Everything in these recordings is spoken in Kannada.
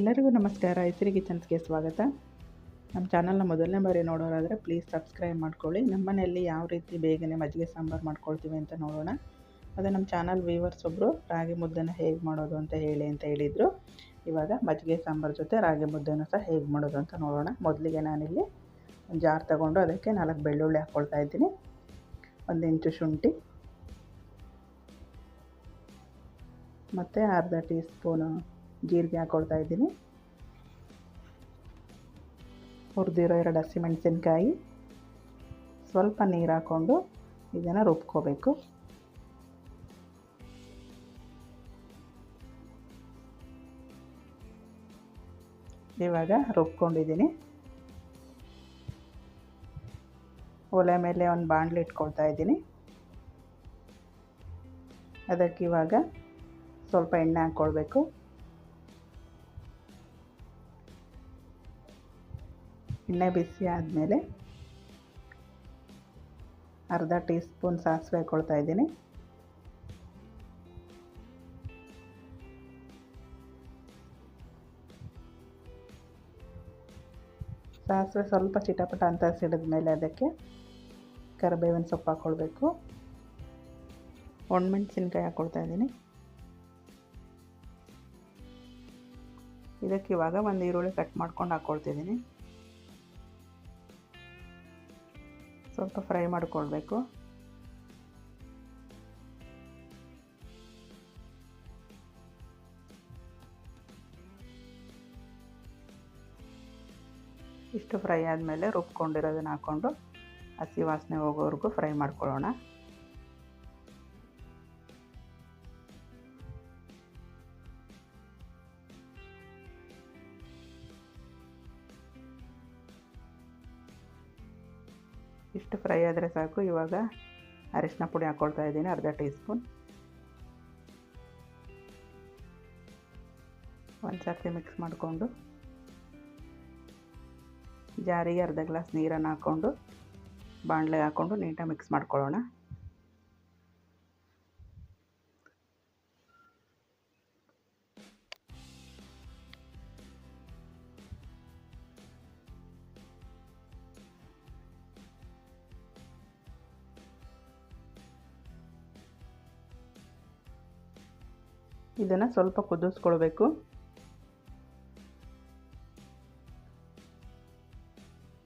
ಎಲ್ಲರಿಗೂ ನಮಸ್ಕಾರ. ಹೆಸರಿ ಕಿಚನ್ಸ್ಗೆ ಸ್ವಾಗತ. ನಮ್ಮ ಚಾನಲ್ನ ಮೊದಲನೇ ಬಾರಿ ನೋಡೋರಾದರೆ ಪ್ಲೀಸ್ ಸಬ್ಸ್ಕ್ರೈಬ್ ಮಾಡ್ಕೊಳ್ಳಿ. ನಮ್ಮ ಮನೆಯಲ್ಲಿ ಯಾವ ರೀತಿ ಬೇಗನೆ ಮಜ್ಜಿಗೆ ಸಾಂಬಾರು ಮಾಡ್ಕೊಳ್ತೀವಿ ಅಂತ ನೋಡೋಣ. ಅದೇ ನಮ್ಮ ಚಾನಲ್ ವೀವರ್ಸ್ ಒಬ್ಬರು ರಾಗಿ ಮುದ್ದೆನ ಹೇಗೆ ಮಾಡೋದು ಅಂತ ಹೇಳಿ ಅಂತ ಹೇಳಿದರು. ಇವಾಗ ಮಜ್ಜಿಗೆ ಸಾಂಬಾರು ಜೊತೆ ರಾಗಿ ಮುದ್ದೆನೂ ಸಹ ಹೇಗೆ ಮಾಡೋದು ಅಂತ ನೋಡೋಣ. ಮೊದಲಿಗೆ ನಾನಿಲ್ಲಿ ಒಂದು ಜಾರ್ ತಗೊಂಡು ಅದಕ್ಕೆ ನಾಲ್ಕು ಬೆಳ್ಳುಳ್ಳಿ ಹಾಕ್ಕೊಳ್ತಾ ಇದ್ದೀನಿ. ಒಂದು ಇಂಚು ಶುಂಠಿ. ಮತ್ತು ಅರ್ಧ ಟೀ ಸ್ಪೂನು ಜೀರಿಗೆ ಹಾಕ್ಕೊಳ್ತಾ ಇದ್ದೀನಿ. ಹುರಿದಿರೋ ಎರಡು ಹಸಿಮೆಣಸಿನ್ಕಾಯಿ. ಸ್ವಲ್ಪ ನೀರು ಹಾಕ್ಕೊಂಡು ಇದನ್ನು ರುಬ್ಕೋಬೇಕು. ಇವಾಗ ರುಬ್ಕೊಂಡಿದ್ದೀನಿ. ಒಲೆ ಮೇಲೆ ಒಂದು ಬಾಣಲಿ ಇಟ್ಕೊಳ್ತಾ ಇದ್ದೀನಿ. ಅದಕ್ಕೆ ಇವಾಗ ಸ್ವಲ್ಪ ಎಣ್ಣೆ ಹಾಕ್ಕೊಳ್ಬೇಕು ಎಣ್ಣೆ ಬಿಸಿ ಆದಮೇಲೆ ಅರ್ಧ ಟೀ ಸ್ಪೂನ್ ಸಾಸಿವೆ ಹಾಕ್ಕೊಳ್ತಾ ಇದ್ದೀನಿ. ಸಾಸಿವೆ ಸ್ವಲ್ಪ ಚಿಟಪಟ ಅಂತ ಸಿಡಿದ ಮೇಲೆ ಅದಕ್ಕೆ ಕರಿಬೇವಿನ ಸೊಪ್ಪು ಹಾಕ್ಕೊಳ್ಬೇಕು ಒಣಮೆಣ್ಸಿನ್ಕಾಯಿ ಹಾಕ್ಕೊಳ್ತಾ ಇದ್ದೀನಿ. ಇದಕ್ಕೆ ಇವಾಗ ಒಂದು ಈರುಳ್ಳಿ ಕಟ್ ಮಾಡ್ಕೊಂಡು ಹಾಕ್ಕೊಳ್ತಿದ್ದೀನಿ ಸ್ವಲ್ಪ ಫ್ರೈ ಮಾಡಿಕೊಳ್ಬೇಕು. ಇಷ್ಟು ಫ್ರೈ ಆದಮೇಲೆ ರುಬ್ಕೊಂಡಿರೋದನ್ನ ಹಾಕ್ಕೊಂಡು ಹಸಿ ವಾಸನೆ ಹೋಗೋವರೆಗೂ ಫ್ರೈ ಮಾಡ್ಕೊಳ್ಳೋಣ. ಇಷ್ಟು ಫ್ರೈ ಆದರೆ ಸಾಕು. ಇವಾಗ ಅರಿಶಿನ ಪುಡಿ ಹಾಕ್ಕೊಳ್ತಾ ಇದ್ದೀನಿ, ಅರ್ಧ ಟೀ ಸ್ಪೂನ್ ಒಂದು ಸರ್ತಿ ಮಿಕ್ಸ್ ಮಾಡಿಕೊಂಡು ಜಾರಿಗೆ ಅರ್ಧ ಗ್ಲಾಸ್ ನೀರನ್ನು ಹಾಕ್ಕೊಂಡು ಬಾಣಲೆ ಹಾಕ್ಕೊಂಡು ನೀಟಾಗಿ ಮಿಕ್ಸ್ ಮಾಡ್ಕೊಳ್ಳೋಣ. ಇದನ್ನು ಸ್ವಲ್ಪ ಕುದಿಸ್ಕೊಳ್ಬೇಕು.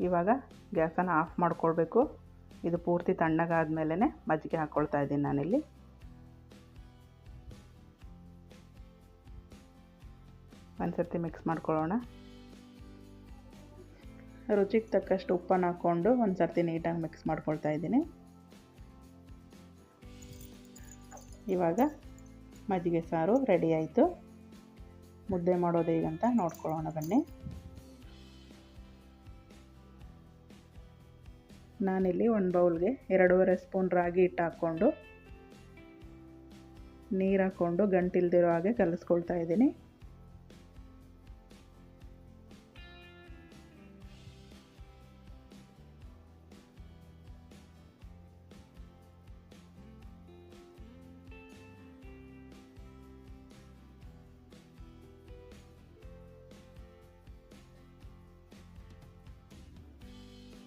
ಇವಾಗ ಗ್ಯಾಸನ್ನು ಆಫ್ ಮಾಡ್ಕೊಳ್ಬೇಕು. ಇದು ಪೂರ್ತಿ ತಣ್ಣಗಾದ ಮೇಲೇ ಮಜ್ಜಿಗೆ ಹಾಕ್ಕೊಳ್ತಾ ಇದ್ದೀನಿ ನಾನಿಲ್ಲಿ. ಒಂದು ಸರ್ತಿ ಮಿಕ್ಸ್ ಮಾಡ್ಕೊಳ್ಳೋಣ. ರುಚಿಗೆ ತಕ್ಕಷ್ಟು ಉಪ್ಪನ್ನು ಹಾಕ್ಕೊಂಡು ಒಂದು ಸರ್ತಿ ನೀಟಾಗಿ ಮಿಕ್ಸ್ ಮಾಡ್ಕೊಳ್ತಾ ಇದ್ದೀನಿ. ಇವಾಗ ಮಜ್ಜಿಗೆ ಸಾರು ರೆಡಿ ಆಯಿತು. ಮುದ್ದೆ ಮಾಡೋದು ಹೇಗಂತ ನೋಡ್ಕೊಳ್ಳೋಣ ಬನ್ನಿ. ನಾನಿಲ್ಲಿ ಒಂದು ಬೌಲ್ಗೆ ಎರಡೂವರೆ ಸ್ಪೂನ್ ರಾಗಿ ಹಿಟ್ಟು ಹಾಕ್ಕೊಂಡು ನೀರು ಹಾಕ್ಕೊಂಡು ಗಂಟಿಲ್ದಿರೋ ಹಾಗೆ ಕಲಿಸ್ಕೊಳ್ತಾ ಇದ್ದೀನಿ.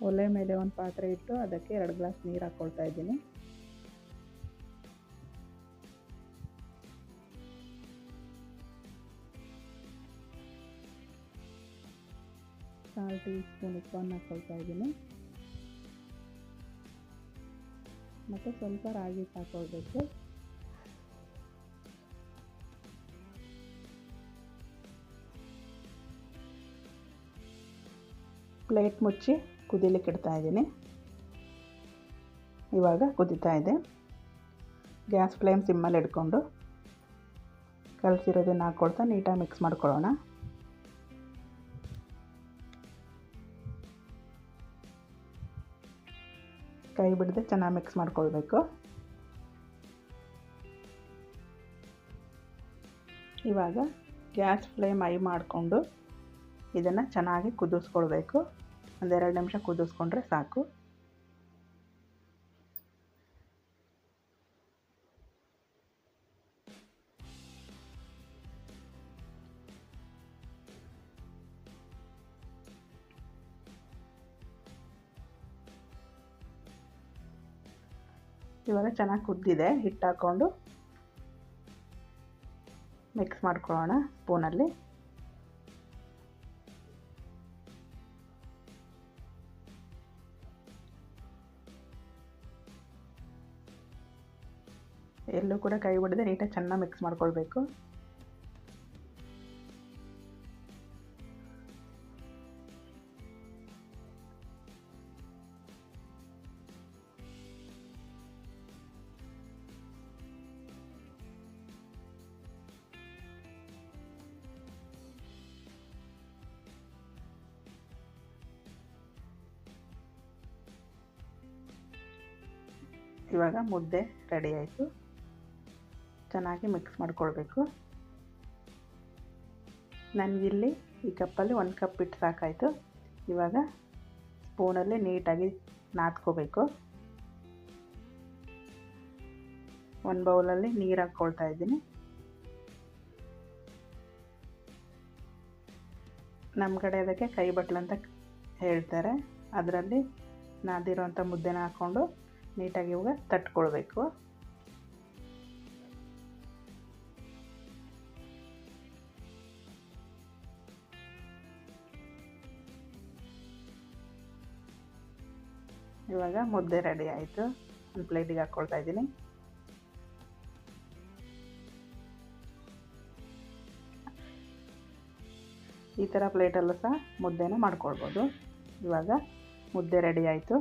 ಒಲೆ ಮೇಲೆ ಒಂದು ಪಾತ್ರೆ ಇಟ್ಟು ಅದಕ್ಕೆ ಎರಡು ಗ್ಲಾಸ್ ನೀರು ಹಾಕ್ಕೊಳ್ತಾ ಇದ್ದೀನಿ. ಕಾಲು ಟೀ ಸ್ಪೂನ್ ಉಪ್ಪನ್ನು ಹಾಕ್ಕೊಳ್ತಾ ಇದ್ದೀನಿ. ಮತ್ತು ಸ್ವಲ್ಪ ರಾಗಿ ಹಾಕ್ಕೊಳ್ಬೇಕು ಪ್ಲೇಟ್ ಮುಚ್ಚಿ ಕುದಿಲಿಕ್ಕೆ ಇಡ್ತಾ ಇದ್ದೀನಿ. ಇವಾಗ ಕುದಿತಾ ಇದೆ. ಗ್ಯಾಸ್ ಫ್ಲೇಮ್ ಸಿಮ್ಮಲ್ಲಿ ಇಟ್ಕೊಂಡು ಕಲಸಿರೋದನ್ನು ಹಾಕ್ಕೊಳ್ತಾ ನೀಟಾಗಿ ಮಿಕ್ಸ್ ಮಾಡ್ಕೊಳ್ಳೋಣ. ಕೈ ಬಿಡದೆ ಚೆನ್ನಾಗಿ ಮಿಕ್ಸ್ ಮಾಡ್ಕೊಳ್ಬೇಕು. ಇವಾಗ ಗ್ಯಾಸ್ ಫ್ಲೇಮ್ ಐ ಮಾಡಿಕೊಂಡು ಇದನ್ನು ಚೆನ್ನಾಗಿ ಕುದಿಸ್ಕೊಳ್ಬೇಕು. ಒಂದೆರಡು ನಿಮಿಷ ಕುದಿಸ್ಕೊಂಡ್ರೆ ಸಾಕು. ಇವಾಗ ಚೆನ್ನಾಗಿ ಕುದ್ದಿದೆ ಹಿಟ್ಟು ಹಾಕ್ಕೊಂಡು ಮಿಕ್ಸ್ ಮಾಡ್ಕೊಳ್ಳೋಣ ಸ್ಪೂನಲ್ಲಿ ಎಲ್ಲೂ ಕೂಡ ಕೈ ಬಿಡದೆ ನೀಟಾಗಿ ಚೆನ್ನಾಗಿ ಮಿಕ್ಸ್ ಮಾಡ್ಕೊಳ್ಬೇಕು. ಇವಾಗ ಮುದ್ದೆ ರೆಡಿ ಆಯಿತು. ಚೆನ್ನಾಗಿ ಮಿಕ್ಸ್ ಮಾಡ್ಕೊಳ್ಬೇಕು. ನನಗಿಲ್ಲಿ ಈ ಕಪ್ಪಲ್ಲಿ ಒಂದು ಕಪ್ ಇಟ್ಟು ಸಾಕಾಯಿತು. ಇವಾಗ ಸ್ಪೂನಲ್ಲಿ ನೀಟಾಗಿ ನಾದ್ಕೋಬೇಕು. ಒಂದು ಬೌಲಲ್ಲಿ ನೀರು ಹಾಕ್ಕೊಳ್ತಾ ಇದ್ದೀನಿ. ನಮ್ಮ ಕಡೆ ಅದಕ್ಕೆ ಕೈ ಬಟ್ಲು ಅಂತ ಹೇಳ್ತಾರೆ. ಅದರಲ್ಲಿ ನಾದಿರೋಂಥ ಮುದ್ದೆನ ಹಾಕ್ಕೊಂಡು ನೀಟಾಗಿ ಇವಾಗ ತಟ್ಕೊಳ್ಬೇಕು. ಇವಾಗ ಮುದ್ದೆ ರೆಡಿ ಆಯಿತು. ಒಂದು ಪ್ಲೇಟಿಗೆ ಹಾಕ್ಕೊಳ್ತಾ ಇದ್ದೀನಿ. ಈ ಥರ ಪ್ಲೇಟಲ್ಲೂ ಸಹ ಮುದ್ದೆನ ಮಾಡ್ಕೊಳ್ಬೋದು. ಇವಾಗ ಮುದ್ದೆ ರೆಡಿ ಆಯಿತು.